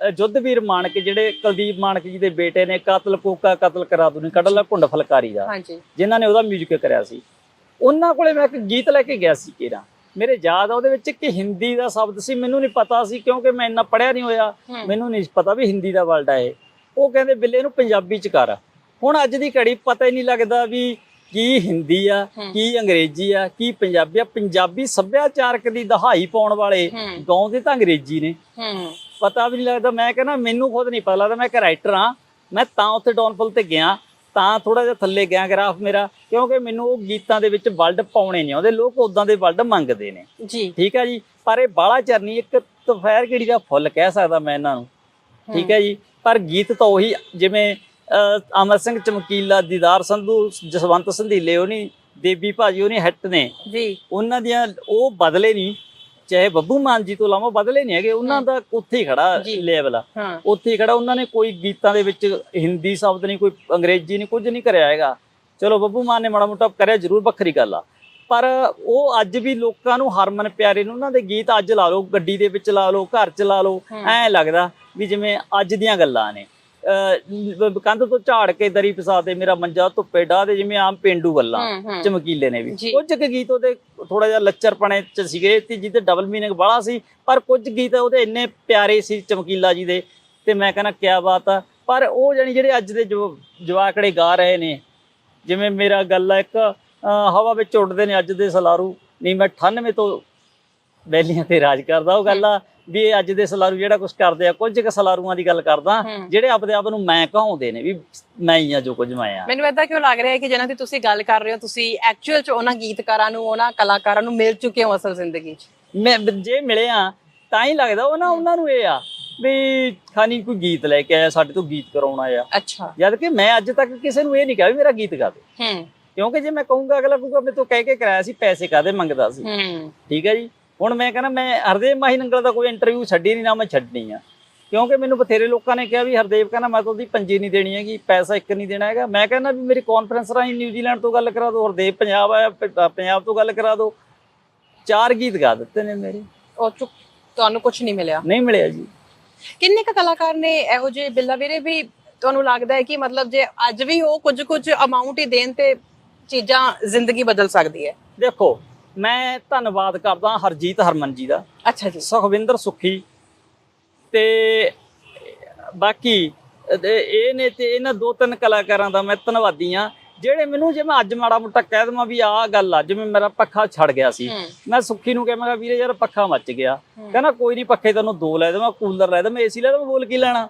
ਜੁੱਧਵੀਰ ਮਾਨਕ ਜਿਹੜੇ ਕੁਲਦੀਪ ਮਾਨਕ ਜੀ ਦੇ ਬੇਟੇ ਨੇ ਕਾਤਲ ਕੋਕਾ ਕਤਲ ਕਰਾ ਦੂਨੀ ਕੱਢਲਾ ਘੁੰਡ ਫਲਕਾਰੀ ਦਾ। ਹਾਂਜੀ। ਜਿਨ੍ਹਾਂ ਨੇ ਉਹਦਾ ਮਿਊਜ਼ਿਕ ਕਰਿਆ ਸੀ। ਉਹਨਾਂ ਕੋਲੇ ਮੈਂ ਇੱਕ ਗੀਤ ਲੈ ਕੇ ਗਿਆ ਸੀ ਕਿਰਾ। ਮੇਰੇ ਯਾਦ ਆ ਉਹਦੇ ਵਿੱਚ ਇੱਕ ਹਿੰਦੀ ਦਾ ਸ਼ਬਦ ਸੀ ਮੈਨੂੰ ਨਹੀਂ ਪਤਾ ਸੀ ਕਿਉਂਕਿ ਮੈਂ ਇੰਨਾ ਪੜਿਆ ਨਹੀਂ ਹੋਇਆ। ਮੈਨੂੰ ਨਹੀਂ ਪਤਾ ਵੀ ਹਿੰਦੀ ਦਾ ਵਰਡ ਹੈ ਇਹ। ਉਹ ਕਹਿੰਦੇ ਬਿੱਲੇ ਨੂੰ ਪੰਜਾਬੀ ਚ ਕਰ। ਹੁਣ ਅੱਜ ਦੀ ਘੜੀ ਪਤਾ ਹੀ ਨਹੀਂ ਲੱਗਦਾ ਵੀ ਕੀ ਹਿੰਦੀ ਆ। ਕੀ ਅੰਗਰੇਜ਼ੀ ਆ ਕੀ ਪੰਜਾਬੀ ਆ ਪੰਜਾਬੀ ਸੱਭਿਆਚਾਰਕ ਦੀ ਦਹਾਈ ਪਾਉਣ ਵਾਲੇ। ਗਾਉਂਦੇ ਤਾਂ ਅੰਗਰੇਜ਼ੀ ਨੇ। ਪਤਾ ਵੀ ਨਹੀਂ ਲੱਗਦਾ ਮੈਂ ਕਹਿੰਦਾ ਮੈਨੂੰ ਖੁਦ ਨਹੀਂ ਪਤਾ ਲੱਗਦਾ ਮੈਂ ਇੱਕ ਰਾਈਟਰ ਆ ਮੈਂ ਤਾਂ ਉੱਥੇ ਡਾਊਨਫਲ ਤੇ ਗਿਆ ਤਾਂ ਥੋੜਾ ਜਿਹਾ ਥੱਲੇ ਗਿਆ ਗ੍ਰਾਫ ਮੇਰਾ ਕਿਉਂਕਿ ਮੈਨੂੰ ਉਹ ਗੀਤਾਂ ਦੇ ਵਿੱਚ ਵਰਲਡ ਪਾਉਣੇ ਨਹੀਂ ਆਉਂਦੇ ਲੋਕ ਉਦਾਂ ਦੇ ਵਰਲਡ ਮੰਗਦੇ ਨੇ। ਜੀ। ਠੀਕ ਹੈ ਜੀ? ਪਰ ਇਹ ਬਾਲਾ ਚਰਨੀ ਇੱਕ ਤਫੈਰ ਕਿਹੜੀ ਦਾ ਫੁੱਲ ਕਹਿ ਸਕਦਾ ਮੈਂ ਇਹਨਾਂ ਨੂੰ। ਠੀਕ ਹੈ ਜੀ? ਪਰ ਗੀਤ ਤਾਂ ਉਹੀ ਜਿਵੇਂ ਅਮਰ ਸਿੰਘ ਚਮਕੀਲਾ ਦੀਦਾਰ ਸੰਧੂ ਜਸਵੰਤ ਸੰਧੀਲੇ ਉਹਨੀ ਦੇਵੀ ਭਾਜੀ ਉਹਨੀ ਹਿੱਟ ਨੇ। ਜੀ। ਉਹਨਾਂ ਦੀਆਂ ਉਹ ਬਦਲੇ ਨਹੀਂ ਚਾਹੇ ਬੱਬੂ ਮਾਨ ਜੀ ਤੋਂ ਇਲਾਵਾ ਬਦਲੇ ਨਹੀਂ ਹੈਗੇ ਉਹਨਾਂ ਦਾ ਉੱਥੇ ਹੀ ਖੜਾ। ਲੈਵਲ ਆ। ਉੱਥੇ ਹੀ ਖੜਾ ਉਹਨਾਂ ਨੇ ਕੋਈ ਗੀਤਾਂ ਦੇ ਵਿੱਚ ਹਿੰਦੀ ਸ਼ਬਦ ਨਹੀਂ ਕੋਈ ਅੰਗਰੇਜ਼ੀ ਨਹੀਂ ਕੁਝ ਨਹੀਂ ਕਰਿਆ ਹੈਗਾ। ਚਲੋ ਬੱਬੂ ਮਾਨ ਨੇ ਮਾੜਾ ਮੋਟਾ ਕਰਿਆ ਜ਼ਰੂਰ ਵੱਖਰੀ ਗੱਲ ਆ। ਪਰ ਉਹ ਅੱਜ ਵੀ ਲੋਕਾਂ ਨੂੰ ਹਰਮਨ ਪਿਆਰੇ ਨੇ ਉਹਨਾਂ ਦੇ ਗੀਤ ਅੱਜ ਲਾ ਲਓ ਗੱਡੀ ਦੇ ਵਿੱਚ ਲਾ ਲਓ ਘਰ 'ਚ ਲਾ ਲਓ। ਐਂ ਲੱਗਦਾ ਵੀ ਜਿਵੇਂ ਅੱਜ ਦੀਆਂ ਗੱਲਾਂ ਨੇ। ਕੰਧ ਤੋਂ ਝਾੜ ਕੇ ਦਰੀ ਫਸਾ ਦੇ ਮੇਰਾ ਮੰਜਾ ਧੁੱਪੇ ਡਾਹ ਦੇ ਜਿਵੇਂ ਆਮ ਪੇਂਡੂ ਹੂੰ ਚਮਕੀਲੇ ਨੇ ਵੀ। ਕੁਝ ਕੁ ਗੀਤ ਉਹਦੇ ਥੋੜਾ ਜਿਹਾ ਲੱਚਰਪਣੇ ਚ ਸੀਗੇ ਤੇ ਜਿਹਦੇ ਡਬਲ ਮੀਨਿੰਗ ਵਾਲਾ ਸੀ ਪਰ ਕੁਝ ਗੀਤ ਉਹਦੇ ਇੰਨੇ ਪਿਆਰੇ ਸੀ ਚਮਕੀਲਾ ਜੀ ਦੇ ਤੇ ਮੈਂ ਕਹਿੰਦਾ ਕਿਆ ਬਾਤ ਆ। ਪਰ ਉਹ ਜਾਨੀ ਜਿਹੜੇ ਅੱਜ ਦੇ ਜੋ ਜਵਾਕੜੇ ਗਾ ਰਹੇ ਨੇ ਜਿਵੇਂ ਮੇਰਾ ਗੱਲ ਆ ਇੱਕ ਹਵਾ ਵਿੱਚ ਉੱਡਦੇ ਨੇ ਅੱਜ ਦੇ ਸਲਾਰੂ ਨਹੀਂ ਮੈਂ 98 ਤੋਂ ਬੈਲੀਆਂ ਤੇ ਰਾਜ ਕਰਦਾ ਉਹ ਗੱਲ ਆ ਵੀ ਇਹ ਅੱਜ ਦੇ ਸਲਾਰੂ ਜਿਹੜਾ ਕੁਝ ਕਰਦੇ ਆ ਕੁਝ ਕੁ ਸਲਾਰੂਆਂ ਦੀ ਗੱਲ ਕਰਦਾ। ਜਿਹੜੇ ਆਪਦੇ ਆਪ ਨੂੰ ਮੈਂ ਕਹਾਉਂਦੇ ਨੇ ਵੀ ਮੈਂ ਹੀ ਆ ਜੋ ਕੁਝ ਮੈਂ ਆ। ਮੈਨੂੰ ਏਦਾਂ ਕਿਉਂ ਲੱਗ ਰਿਹਾ ਹੈ ਕਿ ਜਿਹਨਾਂ ਦੀ ਤੁਸੀਂ ਗੱਲ ਕਰ ਰਹੇ ਹੋ ਤੁਸੀਂ ਐਕਚੁਅਲ ਚ ਉਹਨਾਂ ਗੀਤਕਾਰਾਂ ਨੂੰ ਉਹਨਾਂ ਕਲਾਕਾਰਾਂ ਨੂੰ ਮਿਲ ਚੁੱਕੇ ਹੋ ਅਸਲ ਜ਼ਿੰਦਗੀ ਚ? ਮੈਂ ਜੇ ਮਿਲੇ ਆ ਤਾਂ ਹੀ ਲੱਗਦਾ ਉਹ ਨਾ ਉਹਨਾਂ ਨੂੰ ਇਹ ਆ ਵੀ ਖਾਨੀ ਕੋਈ ਗੀਤ ਲੈ ਕੇ ਆਇਆ ਸਾਡੇ ਤੋਂ ਗੀਤ ਕਰਾਉਣਾ ਆ ਅੱਛਾ। ਜਦ ਕਿ ਮੈਂ ਅੱਜ ਤੱਕ ਕਿਸੇ ਨੂੰ ਇਹ ਨਹੀਂ ਕਿਹਾ ਵੀ ਮੇਰਾ ਗੀਤ ਗਾ ਦੇ। ਹੂੰ। ਕਿਉਂਕਿ ਜੇ ਮੈਂ ਕਹੂੰਗਾ ਅਗਲਾ ਕਹੂਗਾ ਮੈਂ ਤੋਂ ਕਹਿ ਕੇ ਕਰਾਇਆ ਸੀ ਪੈਸੇ ਕਾਦੇ ਮੰਗਦਾ ਸੀ? ਹੂੰ। ਠੀਕ ਹੈ ਜੀ? ਹੁਣ ਮੈਂ ਕਹਿੰਦਾ ਮੈਂ ਹਰਦੇਵ ਮਾਹੀ ਨੰਗਲ ਦਾ ਕੋਈ ਇੰਟਰਵਿਊ ਛੱਡੀ ਨਹੀਂ ਨਾ ਮੈਂ ਛੱਡਣੀ ਆ। ਕਿਉਂਕਿ ਮੈਨੂੰ ਬਥੇਰੇ ਲੋਕਾਂ ਨੇ ਕਿਹਾ ਵੀ ਹਰਦੇਵ ਕਹਿੰਦਾ ਮੈਂ ਤਾਂ ਉਹਦੀ ਪੰਜੀ ਨਹੀਂ ਦੇਣੀ ਹੈਗੀ ਪੈਸਾ ਇੱਕ ਨਹੀਂ ਦੇਣਾ ਹੈਗਾ। ਮੈਂ ਕਹਿੰਦਾ ਵੀ ਮੇਰੀ ਕਾਨਫਰੰਸ ਰਾਹੀਂ ਨਿਊਜ਼ੀਲੈਂਡ ਤੋਂ ਗੱਲ ਕਰਾ ਦਿਓ ਹਰਦੇਵ ਪੰਜਾਬ ਪ- ਪੰਜਾਬ ਤੋਂ ਗੱਲ ਕਰਾ ਦਿਓ। ਚਾਰ ਗੀਤ ਗਾ ਦਿੱਤੇ ਨੇ ਮੇਰੇ। ਉਹ ਚੁੱਕ ਤੁਹਾਨੂੰ ਕੁਝ ਨਹੀਂ ਮਿਲਿਆ? ਨਹੀਂ ਮਿਲਿਆ ਜੀ। ਕਿੰਨੇ ਕ ਕਲਾਕਾਰ ਨੇ ਇਹੋ ਜਿਹੇ ਬਿੱਲਾ ਵੀਰੇ ਵੀ ਤੁਹਾਨੂੰ ਲੱਗਦਾ ਹੈ ਕਿ ਮਤਲਬ ਜੇ ਅੱਜ ਵੀ ਉਹ ਕੁਝ ਕੁਝ ਅਮਾਉਂਟ ਹੀ ਦੇਣ ਤੇ ਚੀਜ਼ਾਂ ਜ਼ਿੰਦਗੀ ਬਦਲ ਸਕਦੀ ਹੈ? ਦੇਖੋ ਮੈਂ ਧੰਨਵਾਦ ਕਰਦਾ ਹਰਜੀਤ ਹਰਮਨ ਜੀ ਦਾ। ਅੱਛਾ ਜੀ। ਸੁਖਵਿੰਦਰ ਸੁਖੀ ਤੇ ਬਾਕੀ ਇਹ ਨੇ ਤੇ ਇਹਨਾਂ ਦੋ ਤਿੰਨ ਕਲਾਕਾਰਾਂ ਦਾ ਮੈਂ ਧੰਨਵਾਦੀ ਆ ਜਿਹੜੇ ਮੈਨੂੰ ਜੇ ਮੈਂ ਅੱਜ ਮਾੜਾ ਮੋਟਾ ਕਹਿ ਦਵਾਂ ਵੀ ਆਹ ਗੱਲ ਆ ਜਿਵੇਂ ਮੇਰਾ ਪੱਖਾ ਛੜ ਗਿਆ ਸੀ। ਮੈਂ ਸੁੱਖੀ ਨੂੰ ਕਿਹਾ ਮੈਂ ਕਿਹਾ ਵੀਰੇ ਯਾਰ ਪੱਖਾ ਮੱਚ ਗਿਆ। ਕਹਿੰਦਾ ਕੋਈ ਨਹੀਂ ਪੱਖੇ ਤੈਨੂੰ ਦੋ ਲੈ ਦੇਵਾਂ ਕੂਲਰ ਲੈ ਦੇਵਾਂ ਏਸੀ ਲੈ ਦੇਵਾਂ ਬੋਲ ਕੀ ਲੈਣਾ?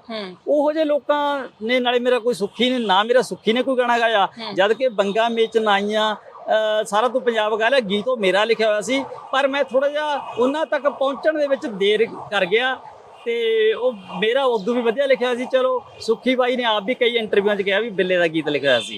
ਉਹੋ ਜਿਹੇ ਲੋਕਾਂ ਨੇ ਨਾਲੇ ਮੇਰਾ ਕੋਈ ਸੁੱਖੀ ਨੇ ਨਾ ਮੇਰਾ ਸੁੱਖੀ ਨੇ ਕੋਈ ਗਾਣਾ ਗਾਇਆ। ਜਦ ਕਿ ਬੰਗਾ ਮੇਚ ਨਾਈਆਂ ਸਾਰਾ ਤੋਂ ਪੰਜਾਬ ਗਾ ਲਿਆ ਗੀਤ ਉਹ ਮੇਰਾ ਲਿਖਿਆ ਹੋਇਆ ਸੀ, ਪਰ ਮੈਂ ਥੋੜਾ ਜਿਹਾ ਉਹਨਾਂ ਤੱਕ ਪਹੁੰਚਣ ਦੇ ਵਿੱਚ ਦੇਰ ਕਰ ਗਿਆ ਤੇ ਉਹ ਮੇਰਾ ਉਦੋਂ ਵੀ ਵਧੀਆ ਲਿਖਿਆ ਸੀ, ਚਲੋ ਸੁੱਖੀ ਬਾਈ ਨੇ ਆਪ ਵੀ ਕਈ ਇੰਟਰਵਿਊਆਂ 'ਚ ਕਿਹਾ ਵੀ ਬਿੱਲੇ ਦਾ ਗੀਤ ਲਿਖਿਆ ਹੋਇਆ ਸੀ।